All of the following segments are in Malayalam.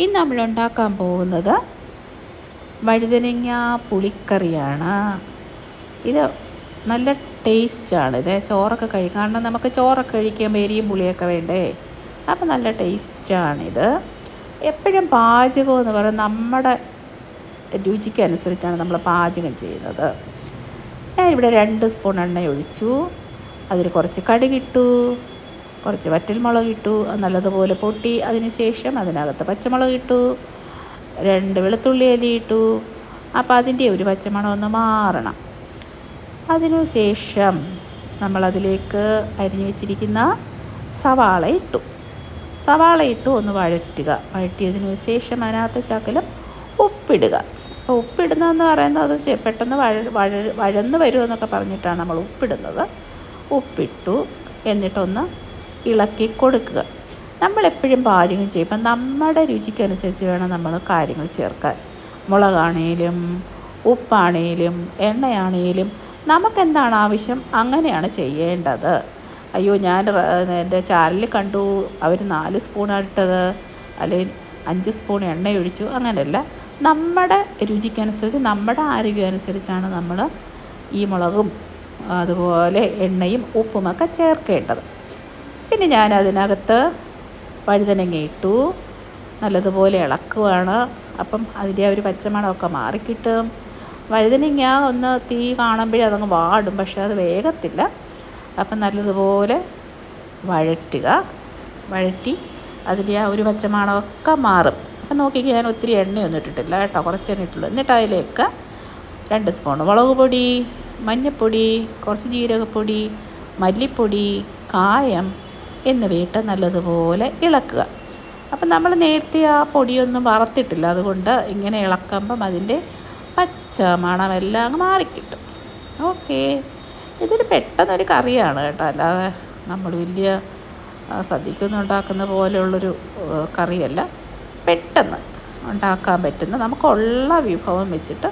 ഇന്ന് നമ്മൾ ഉണ്ടാക്കാൻ പോകുന്നത് വഴുതനങ്ങ പുളിക്കറിയാണ്. ഇത് നല്ല ടേസ്റ്റാണ്. ഇത് ചോറൊക്കെ കഴിക്കും. കാരണം നമുക്ക് ചോറൊക്കെ കഴിക്കുമ്പോൾ എരിയും പുളിയൊക്കെ വേണ്ടേ? അപ്പം നല്ല ടേസ്റ്റാണിത് എപ്പോഴും പാചകം എന്ന് പറയുന്നത് നമ്മുടെ രുചിക്കനുസരിച്ചാണ് നമ്മൾ പാചകം ചെയ്യുന്നത്. ഞാനിവിടെ രണ്ട് സ്പൂൺ എണ്ണ ഒഴിച്ചു. അതിൽ കുറച്ച് കടുകിട്ടു കുറച്ച് വറ്റൽമുളക് ഇട്ടു നല്ലതുപോലെ പൊട്ടി. അതിന് ശേഷം അതിനകത്ത് പച്ചമുളക് ഇട്ടു രണ്ട് വെളുത്തുള്ളി അലി ഇട്ടു. അപ്പോൾ അതിന്റെ ഒരു പച്ചമണം ഒന്ന് മാറണം. അതിനു ശേഷം നമ്മളതിലേക്ക് അരിഞ്ഞു വെച്ചിരിക്കുന്ന സവാള ഇട്ടു. സവാള ഇട്ടു ഒന്ന് വഴറ്റുക. വഴറ്റിയതിനു ശേഷം അതിനകത്ത് ശകലം ഉപ്പിടുക. അപ്പോൾ ഉപ്പിടുന്നതെന്ന് പറയുന്നത് അത് പെട്ടെന്ന് വഴ വഴ വഴന്ന് വരുമെന്നൊക്കെ പറഞ്ഞിട്ടാണ് നമ്മൾ ഉപ്പിടുന്നത്. ഉപ്പിട്ടു. എന്നിട്ടൊന്ന് ഇളക്കി കൊടുക്കുക. നമ്മളെപ്പോഴും പാചകം ചെയ്യുമ്പോൾ നമ്മുടെ രുചിക്കനുസരിച്ച് വേണം നമ്മൾ കാര്യങ്ങൾ ചേർക്കാൻ. മുളകാണേലും ഉപ്പാണേലും എണ്ണയാണേലും നമുക്കെന്താണ് ആവശ്യം? അങ്ങനെയാണ് ചെയ്യേണ്ടത്. അയ്യോ ഞാൻ എന്റെ ചാനലിൽ കണ്ടു. അവർ നാല് സ്പൂൺ ഇട്ടത്. അല്ലെങ്കിൽ അഞ്ച് സ്പൂൺ എണ്ണ ഒഴിച്ചു അങ്ങനെയല്ല. നമ്മുടെ രുചിക്കനുസരിച്ച് നമ്മുടെ ആരോഗ്യം അനുസരിച്ചാണ് നമ്മൾ ഈ മുളകും അതുപോലെ എണ്ണയും ഉപ്പുമൊക്കെ ചേർക്കേണ്ടത്. പിന്നെ ഞാൻ അതിനകത്ത് വഴുതനങ്ങ ഇട്ടു. നല്ലതുപോലെ ഇളക്കുവാണ്. അപ്പം അതിന്റെ ഒരു പച്ചമണമൊക്കെ മാറിക്കിട്ടും. വഴുതനങ്ങ ഒന്ന് തീ കാണുമ്പോഴേ അതങ്ങ് വാടും പക്ഷേ അത് വേഗത്തില്ല. അപ്പം നല്ലതുപോലെ വഴറ്റുക. വഴറ്റി അതിന്റെ ആ ഒരു പച്ചമണമൊക്കെ മാറും. അപ്പം നോക്കിക്കോ ഞാൻ ഒത്തിരി എണ്ണയൊന്നും ഇട്ടിട്ടില്ല കേട്ടോ. കുറച്ച് എണ്ണ ഇട്ടുള്ളൂ. എന്നിട്ട് അതിലേക്ക് രണ്ട് സ്പൂൺ മുളക് പൊടി മഞ്ഞൾപ്പൊടി കുറച്ച് ജീരകപ്പൊടി മല്ലിപ്പൊടി കായം എന്നിവയിട്ട് നല്ലതുപോലെ ഇളക്കുക. അപ്പം നമ്മൾ നേരത്തെ ആ പൊടിയൊന്നും വറുത്തിട്ടില്ല. അതുകൊണ്ട് ഇങ്ങനെ ഇളക്കുമ്പം അതിന്റെ പച്ച മണമെല്ലാം അങ്ങ് മാറിക്കിട്ടും. ഓക്കെ. ഇതൊരു പെട്ടെന്നൊരു കറിയാണ് കേട്ടോ. അല്ലാതെ നമ്മൾ വലിയ സദ്യക്കൊന്നും ഉണ്ടാക്കുന്ന പോലെയുള്ളൊരു കറിയല്ല. പെട്ടെന്ന് ഉണ്ടാക്കാൻ പറ്റുന്ന നമുക്കുള്ള വിഭവം വെച്ചിട്ട്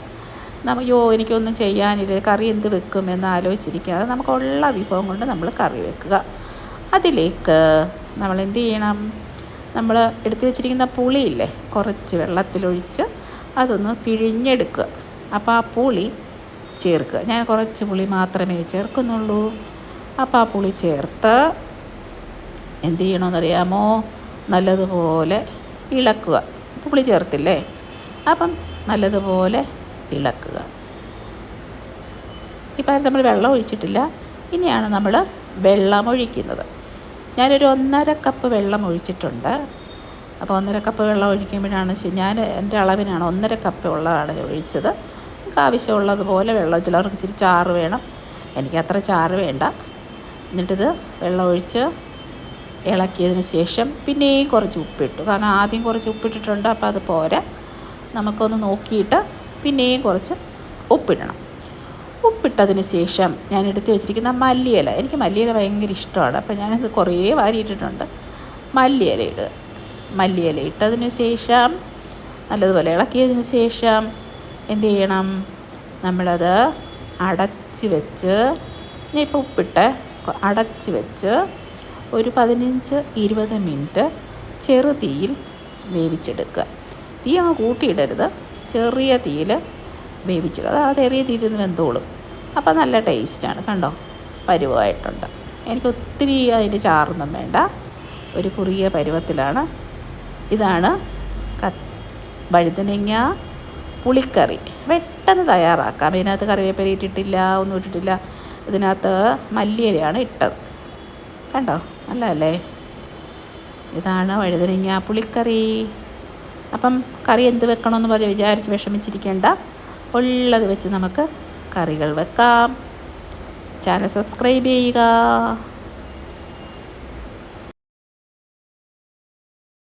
നമ്മ യോ എനിക്കൊന്നും ചെയ്യാനില്ല കറി എന്ത് വെക്കും എന്ന് ആലോചിച്ചിരിക്കാതെ നമുക്കുള്ള വിഭവം കൊണ്ട് നമ്മൾ കറി വെക്കുക. അതിലേക്ക് നമ്മൾ എന്ത് ചെയ്യണം? നമ്മൾ എടുത്തു വെച്ചിരിക്കുന്ന പുളിയില്ലേ കുറച്ച് വെള്ളത്തിലൊഴിച്ച് അതൊന്ന് പിഴിഞ്ഞെടുക്കുക. അപ്പോൾ ആ പുളി ചേർക്കുക. ഞാൻ കുറച്ച് പുളി മാത്രമേ ചേർക്കുന്നുള്ളൂ. അപ്പോൾ ആ പുളി ചേർത്ത് എന്ത് ചെയ്യണമെന്നറിയാമോ? നല്ലതുപോലെ ഇളക്കുക. പുളി ചേർത്തില്ലേ? അപ്പം നല്ലതുപോലെ ഇളക്കുക. ഇപ്പം നമ്മൾ വെള്ളം ഒഴിച്ചിട്ടില്ല. ഇനിയാണ് നമ്മൾ വെള്ളം ഒഴിക്കുന്നത്. ഞാനൊരു ഒന്നര കപ്പ് വെള്ളം ഒഴിച്ചിട്ടുണ്ട്. അപ്പോൾ ഒന്നര കപ്പ് വെള്ളം ഒഴിക്കുമ്പോഴാണ് ഞാൻ എന്റെ അളവിനാണ് ഒന്നര കപ്പ് ഉള്ളതാണ് ഒഴിച്ചത്. നിങ്ങൾക്ക് ആവശ്യമുള്ളതുപോലെ വെള്ളം ചിലർക്ക് ഇച്ചിരി ചാറ് വേണം. എനിക്ക് അത്ര ചാറ് വേണ്ട. എന്നിട്ടിത് വെള്ളം ഒഴിച്ച് ഇളക്കിയതിന് ശേഷം പിന്നെയും കുറച്ച് ഉപ്പിട്ടു. കാരണം ആദ്യം കുറച്ച് ഉപ്പിട്ടിട്ടുണ്ട് അപ്പോൾ അത് പോരാ. നമുക്കൊന്ന് നോക്കിയിട്ട് പിന്നെയും കുറച്ച് ഉപ്പിടണം. ഉപ്പിട്ടതിന് ശേഷം ഞാൻ എടുത്ത് വെച്ചിരിക്കുന്ന മല്ലിയില. എനിക്ക് മല്ലിയില ഭയങ്കര ഇഷ്ടമാണ്. അപ്പോൾ ഞാനത് കുറേ വാരിയിട്ടിട്ടുണ്ട്. മല്ലിയില ഇടുക മല്ലിയില ഇട്ടതിന് ശേഷം നല്ലതുപോലെ ഇളക്കിയതിന് ശേഷം എന്ത് ചെയ്യണം? നമ്മളത് അടച്ച് വെച്ച് ഞാൻ ഇപ്പോൾ ഉപ്പിട്ട് അടച്ച് വെച്ച് ഒരു പതിനഞ്ച് ഇരുപത് മിനിറ്റ് ചെറു തീയിൽ വേവിച്ചെടുക്കുക. തീ അങ്ങ് കൂട്ടിയിടരുത്. ചെറിയ തീയിൽ വേവിച്ചെടുക്കുക അത് തീയിൽ നിന്ന് വെന്തോളും. അപ്പോൾ നല്ല ടേസ്റ്റാണ് കണ്ടോ? പരുവമായിട്ടുണ്ട്. എനിക്ക് ഒത്തിരി അതിന് ചാറൊന്നും വേണ്ട. ഒരു കുറിയ പരുവത്തിലാണ്. ഇതാണ് ക വഴുതനങ്ങ പുളിക്കറി. പെട്ടെന്ന് തയ്യാറാക്കാം. ഇതിനകത്ത് കറിവേപ്പില ഇട്ടിട്ടില്ല ഒന്നും ഇട്ടിട്ടില്ല. ഇതിനകത്ത് മല്ലിയിലയാണ് ഇട്ടത്. കണ്ടോ? നല്ലതല്ലേ? ഇതാണ് വഴുതനങ്ങ പുളിക്കറി. അപ്പം കറി എന്ത് വെക്കണമെന്ന് പറഞ്ഞ് വിചാരിച്ച് വിഷമിച്ചിരിക്കേണ്ട. ഉള്ളത് വെച്ച് നമുക്ക് കറികൾ വെക്കാം. ചാനൽ സബ്സ്ക്രൈബ് ചെയ്യുക.